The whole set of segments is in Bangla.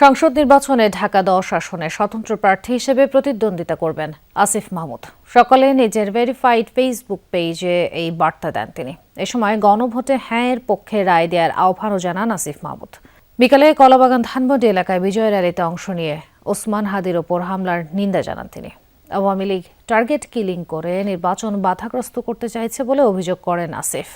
সংসদ নির্বাচনে ঢাকা দশ আসনে স্বতন্ত্র প্রার্থী হিসেবে প্রতিদ্বন্দ্বিতা করবেন আসিফ মাহমুদ। সকালে নিজের ভেরিফাইড ফেসবুক পেজে এই বার্তা দেন তিনি। এ সময় গণভোটে হ্যাঁ এর পক্ষে রায় দেওয়ার আহ্বানও জানান আসিফ মাহমুদ। বিকালে কলাবাগান ধানমন্ডি এলাকায় বিজয় র্যালিতে অংশ নিয়ে ওসমান হাদির ওপর হামলার নিন্দা জানান তিনি। আওয়ামী লীগ টার্গেট কিলিং করে নির্বাচন বাধাগ্রস্ত করতে চাইছে বলে অভিযোগ করেন আসিফ।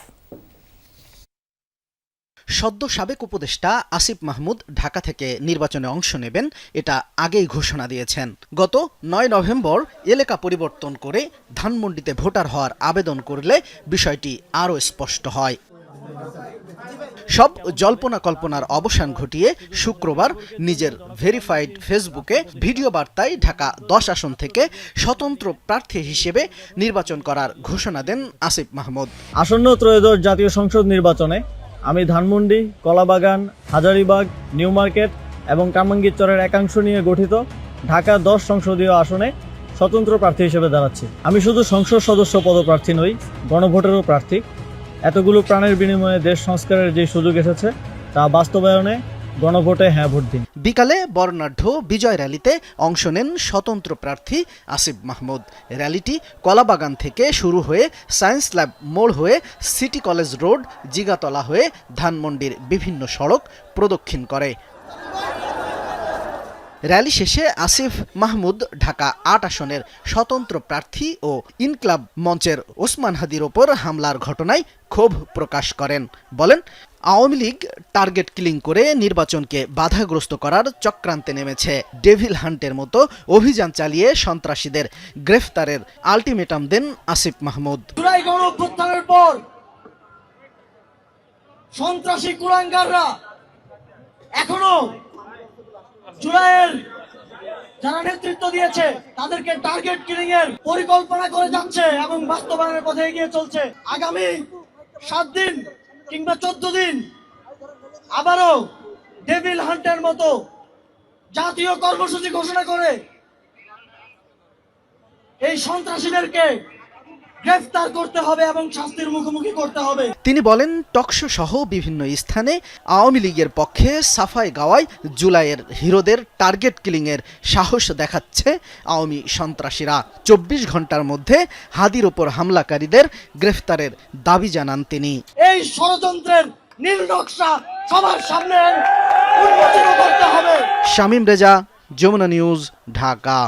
সদ্য সাবেক উপদেষ্টা আসিফ মাহমুদ ঢাকা থেকে নির্বাচনে অংশ নেবেন, এটা আগেই ঘোষণা দিয়েছেন। গত নয় নভেম্বর এলাকা পরিবর্তন করে ধানমন্ডিতে ভোটার হওয়ার আবেদন করলে বিষয়টি আরও স্পষ্ট হয়। সব জল্পনা কল্পনার অবসান ঘটিয়ে শুক্রবার নিজের ভেরিফাইড ফেসবুকে ভিডিও বার্তায় ঢাকা দশ আসন থেকে স্বতন্ত্র প্রার্থী হিসেবে নির্বাচন করার ঘোষণা দেন আসিফ মাহমুদ। আসন্ন ত্রয়োদশ জাতীয় সংসদ নির্বাচনে আমি ধানমন্ডি, কলাবাগান, হাজারিবাগ, নিউ মার্কেট এবং কামাঙ্গিরচরের একাংশ নিয়ে গঠিত ঢাকা দশ সংসদীয় আসনে স্বতন্ত্র প্রার্থী হিসেবে দাঁড়াচ্ছি। আমি শুধু সংসদ সদস্য পদপ্রার্থী নই, গণভোটেরও প্রার্থী। এতগুলো প্রাণের বিনিময়ে দেশ সংস্কারের যে সুযোগ এসেছে, তা বাস্তবায়নে গণভোটে হ্যাঁ ভোট দিন। বিকালে বর্ণাঢ্য বিজয় র্যালিতে অংশ নেন স্বতন্ত্র প্রার্থী আসিফ মাহমুদ। র্যালিটি কলাবাগান থেকে শুরু হয়ে সায়েন্স ল্যাব মোড় হয়ে সিটি কলেজ রোড, জিগাতলা হয়ে ধানমন্ডির বিভিন্ন সড়ক প্রদক্ষিণ করে। র্যালি শেষে আসিফ মাহমুদ ঢাকা আট আসনের স্বতন্ত্র প্রার্থী ও ইনক্লাব মঞ্চের ওসমান হাদির ওপর হামলার ঘটনায় ক্ষোভ প্রকাশ করেন। বলেন, আওয়ামী লীগ টার্গেট কিলিং করে নির্বাচনকে বাধাগ্রস্ত করার চক্রান্তে নেমেছে। ডেভিল হান্টের মতো অভিযান চালিয়ে সন্ত্রাসীদের গ্রেফতারের আলটিমেটাম দেন আসিফ মাহমুদ। পর সন্ত্রাসী কুলাঙ্গাররা এখনও জুলাইয়ের যারা নেতৃত্ব দিয়েছে, তাদেরকে টার্গেট কিলিং এর পরিকল্পনা করে যাচ্ছে এবং বাস্তবায়নের পথে এগিয়ে চলছে। আগামী সাত দিন কিংবা চোদ্দ দিন আবারও ডেভিল হান্টের মতো জাতীয় কর্মসূচি ঘোষণা করে এই সন্ত্রাসীদেরকে গ্রেফতার করতে হবে এবং শাস্তির মুখোমুখি করতে হবে। তিনি বলেন টকশো সহ বিভিন্ন স্থানে আওয়ামী লীগের পক্ষে সাফাই গাওয়ায় জুলাইয়ের হিরোদের টার্গেট কিলিংয়ের সাহস দেখাচ্ছে আওয়ামী সন্ত্রাসীরা। চব্বিশ ঘণ্টার মধ্যে হাদির ওপর হামলাকারীদের গ্রেফতারের দাবি জানান তিনি। এই ষড়যন্ত্রের নীল নকশা সবার সামনে করতে হবে। শামীম রেজা যমুনা নিউজ ঢাকা।